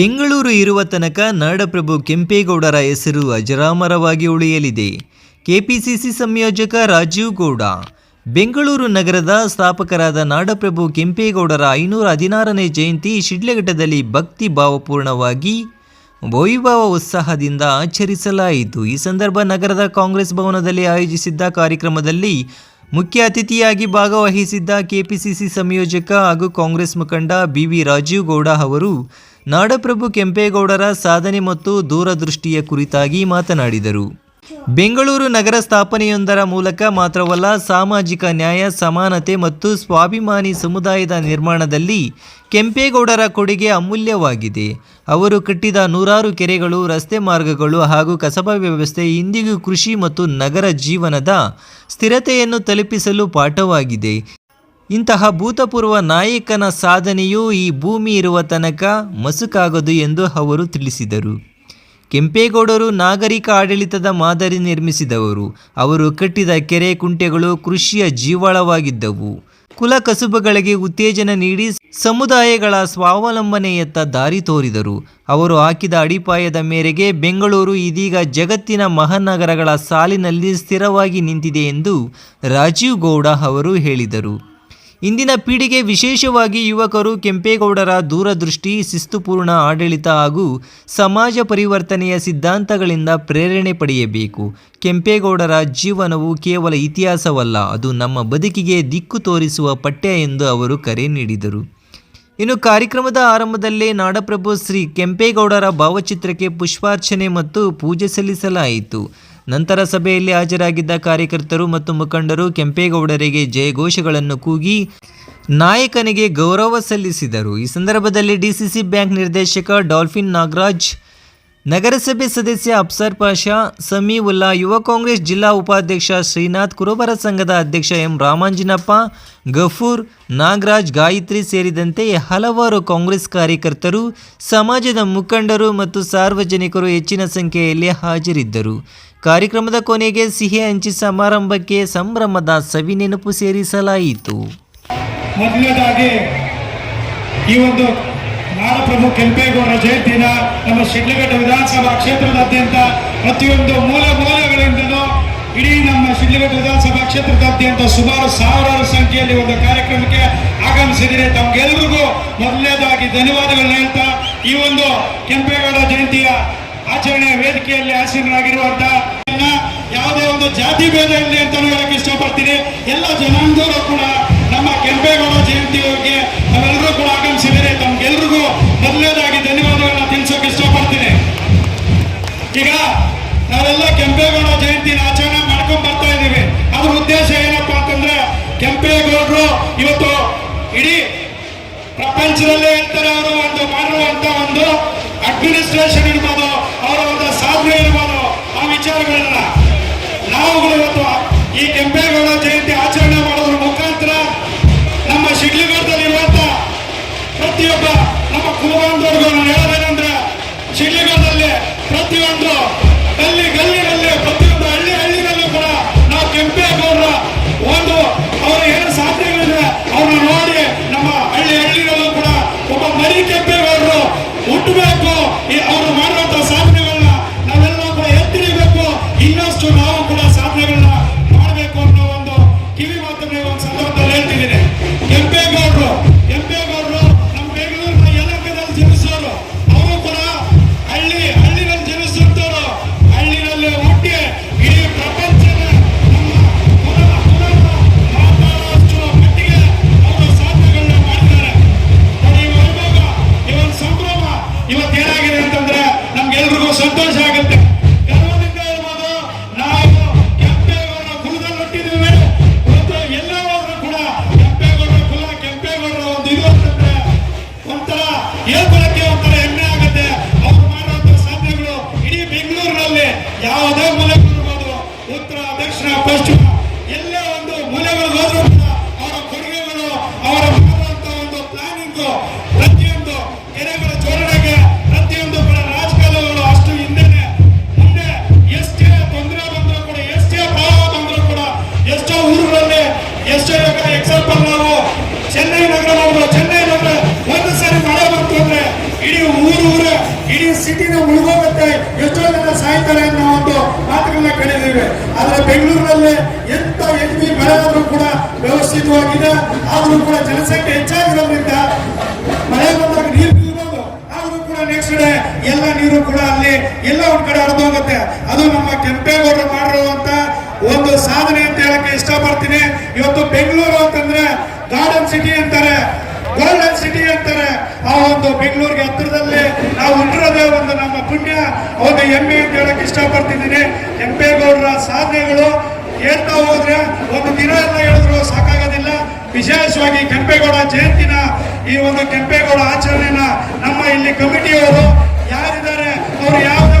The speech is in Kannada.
ಬೆಂಗಳೂರು ಇರುವ ತನಕ ನಾಡಪ್ರಭು ಕೆಂಪೇಗೌಡರ ಹೆಸರು ಅಜರಾಮರವಾಗಿ ಉಳಿಯಲಿದೆ. ಕೆಪಿಸಿಸಿ ಸಂಯೋಜಕ ರಾಜೀವ್ ಗೌಡ. ಬೆಂಗಳೂರು ನಗರದ ಸ್ಥಾಪಕರಾದ ನಾಡಪ್ರಭು ಕೆಂಪೇಗೌಡರ ಐನೂರ ಹದಿನಾರನೇ ಜಯಂತಿ ಶಿಡ್ಲಘಟ್ಟದಲ್ಲಿ ಭಕ್ತಿ ಭಾವಪೂರ್ಣವಾಗಿ ವೈಭವ ಉತ್ಸಾಹದಿಂದ ಆಚರಿಸಲಾಯಿತು. ಈ ಸಂದರ್ಭ ನಗರದ ಕಾಂಗ್ರೆಸ್ ಭವನದಲ್ಲಿ ಆಯೋಜಿಸಿದ್ದ ಕಾರ್ಯಕ್ರಮದಲ್ಲಿ ಮುಖ್ಯ ಅತಿಥಿಯಾಗಿ ಭಾಗವಹಿಸಿದ್ದ ಕೆಪಿಸಿಸಿ ಸಂಯೋಜಕ ಹಾಗೂ ಕಾಂಗ್ರೆಸ್ ಮುಖಂಡ ಬಿ ವಿ ರಾಜೀವ್ ಗೌಡ ಅವರು ನಾಡಪ್ರಭು ಕೆಂಪೇಗೌಡರ ಸಾಧನೆ ಮತ್ತು ದೂರದೃಷ್ಟಿಯ ಕುರಿತಾಗಿ ಮಾತನಾಡಿದರು. ಬೆಂಗಳೂರು ನಗರ ಸ್ಥಾಪನೆಯೊಂದರ ಮೂಲಕ ಮಾತ್ರವಲ್ಲ, ಸಾಮಾಜಿಕ ನ್ಯಾಯ, ಸಮಾನತೆ ಮತ್ತು ಸ್ವಾಭಿಮಾನಿ ಸಮುದಾಯದ ನಿರ್ಮಾಣದಲ್ಲಿ ಕೆಂಪೇಗೌಡರ ಕೊಡುಗೆ ಅಮೂಲ್ಯವಾಗಿದೆ. ಅವರು ಕಟ್ಟಿದ ನೂರಾರು ಕೆರೆಗಳು, ರಸ್ತೆ ಮಾರ್ಗಗಳು ಹಾಗೂ ಕಸಬಾ ವ್ಯವಸ್ಥೆ ಇಂದಿಗೂ ಕೃಷಿ ಮತ್ತು ನಗರ ಜೀವನದ ಸ್ಥಿರತೆಯನ್ನು ತಲುಪಿಸಲು ಪಾಠವಾಗಿದೆ. ಇಂತಹ ಭೂತಪೂರ್ವ ನಾಯಕನ ಸಾಧನೆಯು ಈ ಭೂಮಿ ಇರುವ ತನಕ ಮಸುಕಾಗದು ಎಂದು ಅವರು ತಿಳಿಸಿದರು. ಕೆಂಪೇಗೌಡರು ನಾಗರಿಕ ಆಡಳಿತದ ಮಾದರಿ ನಿರ್ಮಿಸಿದವರು. ಅವರು ಕಟ್ಟಿದ ಕೆರೆ ಕುಂಟೆಗಳು ಕೃಷಿಯ ಜೀವಾಳವಾಗಿದ್ದವು. ಕುಲ ಕಸುಬುಗಳಿಗೆ ಉತ್ತೇಜನ ನೀಡಿ ಸಮುದಾಯಗಳ ಸ್ವಾವಲಂಬನೆಯತ್ತ ದಾರಿ ತೋರಿದರು. ಅವರು ಹಾಕಿದ ಅಡಿಪಾಯದ ಮೇರೆಗೆ ಬೆಂಗಳೂರು ಇದೀಗ ಜಗತ್ತಿನ ಮಹಾನಗರಗಳ ಸಾಲಿನಲ್ಲಿ ಸ್ಥಿರವಾಗಿ ನಿಂತಿದೆ ಎಂದು ರಾಜೀವ್ ಗೌಡ ಅವರು ಹೇಳಿದರು. ಇಂದಿನ ಪೀಳಿಗೆ ವಿಶೇಷವಾಗಿ ಯುವಕರು ಕೆಂಪೇಗೌಡರ ದೂರದೃಷ್ಟಿ, ಶಿಸ್ತುಪೂರ್ಣ ಆಡಳಿತ ಹಾಗೂ ಸಮಾಜ ಪರಿವರ್ತನೆಯ ಸಿದ್ಧಾಂತಗಳಿಂದ ಪ್ರೇರಣೆ ಪಡೆಯಬೇಕು. ಕೆಂಪೇಗೌಡರ ಜೀವನವು ಕೇವಲ ಇತಿಹಾಸವಲ್ಲ, ಅದು ನಮ್ಮ ಬದುಕಿಗೆ ದಿಕ್ಕು ತೋರಿಸುವ ಪಠ್ಯ ಎಂದು ಅವರು ಕರೆ ನೀಡಿದರು. ಇನ್ನು ಕಾರ್ಯಕ್ರಮದ ಆರಂಭದಲ್ಲೇ ನಾಡಪ್ರಭು ಶ್ರೀ ಕೆಂಪೇಗೌಡರ ಭಾವಚಿತ್ರಕ್ಕೆ ಪುಷ್ಪಾರ್ಚನೆ ಮತ್ತು ಪೂಜೆ ಸಲ್ಲಿಸಲಾಯಿತು. ನಂತರ ಸಭೆಯಲ್ಲಿ ಹಾಜರಾಗಿದ್ದ ಕಾರ್ಯಕರ್ತರು ಮತ್ತು ಮುಖಂಡರು ಕೆಂಪೇಗೌಡರಿಗೆ ಜಯಘೋಷಗಳನ್ನು ಕೂಗಿ ನಾಯಕನಿಗೆ ಗೌರವ ಸಲ್ಲಿಸಿದರು. ಈ ಸಂದರ್ಭದಲ್ಲಿ ಡಿಸಿಸಿ ಬ್ಯಾಂಕ್ ನಿರ್ದೇಶಕ ಡಾಲ್ಫಿನ್ ನಾಗರಾಜ್, ನಗರಸಭೆ ಸದಸ್ಯ ಅಫ್ಸರ್ ಪಾಷಾ ಸಮೀವುಲ್ಲಾ ಯುವ ಕಾಂಗ್ರೆಸ್ ಜಿಲ್ಲಾ ಉಪಾಧ್ಯಕ್ಷ ಶ್ರೀನಾಥ್, ಕುರುಬರ ಸಂಘದ ಅಧ್ಯಕ್ಷ ಎಂ ರಾಮಾಂಜಿನಪ್ಪ, ಗಫೂರ್, ನಾಗರಾಜ್, ಗಾಯತ್ರಿ ಸೇರಿದಂತೆ ಹಲವಾರು ಕಾಂಗ್ರೆಸ್ ಕಾರ್ಯಕರ್ತರು, ಸಮಾಜದ ಮುಖಂಡರು ಮತ್ತು ಸಾರ್ವಜನಿಕರು ಹೆಚ್ಚಿನ ಸಂಖ್ಯೆಯಲ್ಲಿ ಹಾಜರಿದ್ದರು. ಕಾರ್ಯಕ್ರಮದ ಕೊನೆಗೆ ಸಿಹಿ ಹಂಚಿ ಸಮಾರಂಭಕ್ಕೆ ಸಂಭ್ರಮದ ಸವಿ ನೆನಪು ಸೇರಿಸಲಾಯಿತು. ಮೊದಲನೇದಾಗಿ ಈ ಒಂದು ನಾಡಪ್ರಭು ಕೆಂಪೇಗೌಡರ ಜಯಂತಿನ ನಮ್ಮ ಶಿಡ್ಲಘಟ್ಟ ವಿಧಾನಸಭಾ ಕ್ಷೇತ್ರದಾದ್ಯಂತ ಪ್ರತಿಯೊಂದು ಮೂಲ ಮೂಲೆಗಳಿಂದಲೂ ಇಡೀ ನಮ್ಮ ಶಿಡ್ಲಘಟ್ಟ ವಿಧಾನಸಭಾ ಕ್ಷೇತ್ರದಾದ್ಯಂತ ಸುಮಾರು ಸಾವಿರಾರು ಸಂಖ್ಯೆಯಲ್ಲಿ ಒಂದು ಕಾರ್ಯಕ್ರಮಕ್ಕೆ ಆಗಮಿಸಿದರೆ ತಮಗೆಲ್ಲರಿಗೂ ಮೊದಲನೇದಾಗಿ ಧನ್ಯವಾದಗಳನ್ನ ಹೇಳ್ತಾ ಈ ಒಂದು ಕೆಂಪೇಗೌಡ ಜಯಂತಿಯ ಆಚರಣೆಯ ವೇದಿಕೆಯಲ್ಲಿ ಆಸೀನರಾಗಿರುವಂತಹ ಯಾವುದೇ ಒಂದು ಜಾತಿ ಭೇದ ಇಲ್ಲ ಅಂತ ಹೇಳಕ್ಕೆ ಇಷ್ಟಪಡ್ತೀನಿ. ಎಲ್ಲ ಜನಾಂಗದವರು ಕೂಡ, ನಮ್ಮ ಕೆಂಪೇಗೌಡ ಜಯಂತಿಗೆ ನಾವೆಲ್ಲರೂ ಕೂಡ ಆಗಮಿಸಿದರೆ ತಮ್ಗೆಲ್ರಿಗೂ ಮೊದಲನೇದಾಗಿ ಧನ್ಯವಾದಗಳನ್ನ ತಿಳಿಸೋಕೆ ಇಷ್ಟಪಡ್ತೀನಿ. ಈಗ ನಾವೆಲ್ಲ ಕೆಂಪೇಗೌಡ ಜಯಂತಿನ ಆಚರಣೆ ಮಾಡ್ಕೊಂಡ್ ಬರ್ತಾ ಇದ್ದೀವಿ. ಅದ್ರ ಉದ್ದೇಶ ಏನಪ್ಪಾ ಅಂತಂದ್ರೆ, ಕೆಂಪೇಗೌಡರು ಇವತ್ತು ಇಡೀ ಪ್ರಪಂಚದಲ್ಲೇ ಇರ್ತಾರೆ ಅವರು ಒಂದು ಮಾಡಿರುವಂತ ಒಂದು ಅಡ್ಮಿನಿಸ್ಟ್ರೇಷನ್ ಇರ್ಬೋದು ಅವರ ಒಂದು ಸಾಧನೆ ಇರ್ಬೋದು ಆ ವಿಚಾರಗಳನ್ನ ನಾವುಗಳು ಇವತ್ತು ಈ ಕೆಂಪೇಗೌಡ ಸಿಟಿನ ಮುಳುಗೋಗುತ್ತೆ. ಎಷ್ಟೋ ಜನ ಸಾಯ್ತಾರೆ ಅನ್ನೋ ಒಂದು ಮಾತುಗಳನ್ನ ಕೇಳಿದ್ದೇವೆ. ಆದ್ರೆ ಬೆಂಗಳೂರಿನಲ್ಲಿ ಎಂತ ಎಚ್ ಬಿ ಮಳೆ ಆದ್ರೂ ಕೂಡ ವ್ಯವಸ್ಥಿತವಾಗಿದೆ. ಆದ್ರೂ ಕೂಡ ಜನಸಂಖ್ಯೆ ಹೆಚ್ಚಾಗಿರೋದ್ರಿಂದ ಮಳೆ ಬಂದಾಗ ನೀರು ನಿಲ್ಬೋದು ಆದ್ರೂ ಕೂಡ ನೆಕ್ಸ್ಟ್ ಡೇ ಎಲ್ಲ ನೀರು ಕೂಡ ಅಲ್ಲಿ ಎಲ್ಲ ಒಂದ್ ಕಡೆ ಹರಿದೋಗುತ್ತೆ ಅದು ನಮ್ಮ ಕೆಂಪೇಗೌಡರು ಮಾಡಿರುವಂತ ಒಂದು ಸಾಧನೆ ಅಂತ ಹೇಳಕ್ಕೆ ಇಷ್ಟಪಡ್ತೀನಿ. ಇವತ್ತು ಬೆಂಗಳೂರು ಅಂತಂದ್ರೆ ಗಾರ್ಡನ್ ಸಿಟಿ ಅಂತಾರೆ, ಗೋಲ್ಡನ್ ಸಿಟಿ ಅಂತಾರೆ. ಆ ಒಂದು ಬೆಂಗಳೂರಿಗೆ ಹತ್ತಿರದಲ್ಲಿ ನಾವು ಪುಣ್ಯ ಒಂದು ಹೆಮ್ಮೆ ಅಂತ ಹೇಳಕ್ ಇಷ್ಟಪಡ್ತಿದ್ದೀನಿ. ಕೆಂಪೇಗೌಡರ ಸಾಧನೆಗಳು ಹೇಳ್ತಾ ಹೋದ್ರೆ ಒಂದು ದಿನ ಎಲ್ಲ ಹೇಳಿದ್ರು ಸಾಕಾಗೋದಿಲ್ಲ. ವಿಶೇಷವಾಗಿ ಕೆಂಪೇಗೌಡ ಜಯಂತಿನ ಈ ಒಂದು ಕೆಂಪೇಗೌಡ ಆಚರಣೆನ ನಮ್ಮ ಇಲ್ಲಿ ಕಮಿಟಿಯವರು ಯಾರಿದ್ದಾರೆ, ಅವರು ಯಾವುದೇ